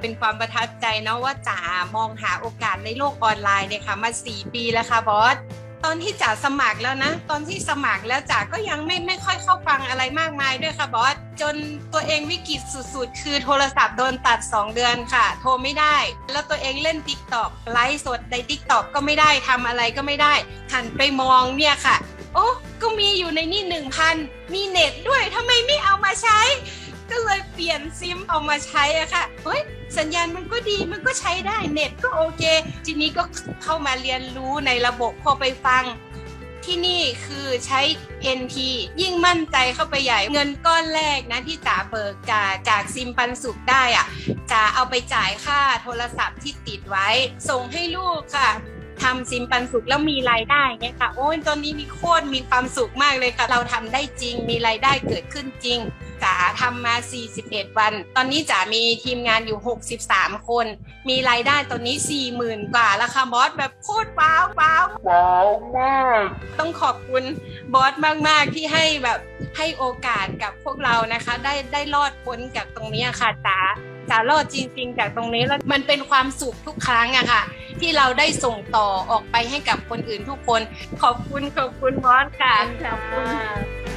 เป็นความประทับใจเนาะว่าจ๋ามองหาโอกาสในโลกออนไลน์เนี่ยค่ะ มาสี่ปีแล้วค่ะบอสตอนที่จ๋าสมัครแล้วนะ ตอนที่สมัครแล้วจ๋าก็ยังไม่ไม่ค่อยเข้าฟังอะไรมากมายด้วยค่ะบอสจนตัวเองวิกฤตสุดๆ คือโทรศัพท์โดนตัด 2 เดือนค่ะ โทรไม่ได้ แล้วตัวเองเล่น t ิ k t o k ไลฟ์สดใน t ิ k t o k ก็ไม่ได้ทำอะไรก็ไม่ได้ หันไปมองเนี่ยค่ะ โอ้ก็มีอยู่ในนี่หนึ่งพันมีเน็ตด้วยทำไมไม่เอามาใช้ เลยเปลี่ยนซิมเอามาใช้อะค่ะเฮ้ยสัญญาณมันก็ดีมันก็ใช้ได้เน็ตก็โอเค ทีนี้ก็เข้ามาเรียนรู้ในระบบพอไปฟัง ที่นี่คือใช้ NT ยิ่งมั่นใจเข้าไปใหญ่เงินก้อนแรกนะที่จ๋าเบิกจากจากซิมปันสุขได้อะจ๋าเอาไปจ่ายค่าโทรศัพท์ที่ติดไว้ ส่งให้ลูกค่ะ ทำซิมปันสุขแล้วมีรายได้เนี่ยค่ะ โอ้ยตอนนี้มีโคตรมีความสุขมากเลยค่ะ เราทำได้จริงมีรายได้เกิดขึ้นจริงจ๋าทำมา 41 วัน ตอนนี้จ๋ามีทีมงานอยู่ 63 คน มีรายได้ตอนนี้ 40,000 กว่าแล้วค่ะบอสแบบโคตรว้าวว้าวว้าวมากต้องขอบคุณบอสมาก ๆ ที่ให้แบบให้โอกาสกับพวกเรานะคะ ได้ได้รอดพ้นจากตรงนี้อะค่ะจ๋าจ๋ารอดจริง ๆ จากตรงนี้แล้วมันเป็นความสุขทุกครั้งอะค่ะ ที่เราได้ส่งต่อออกไปให้กับคนอื่นทุกคน ขอบคุณขอบคุณมอสค่ะขอบคุณ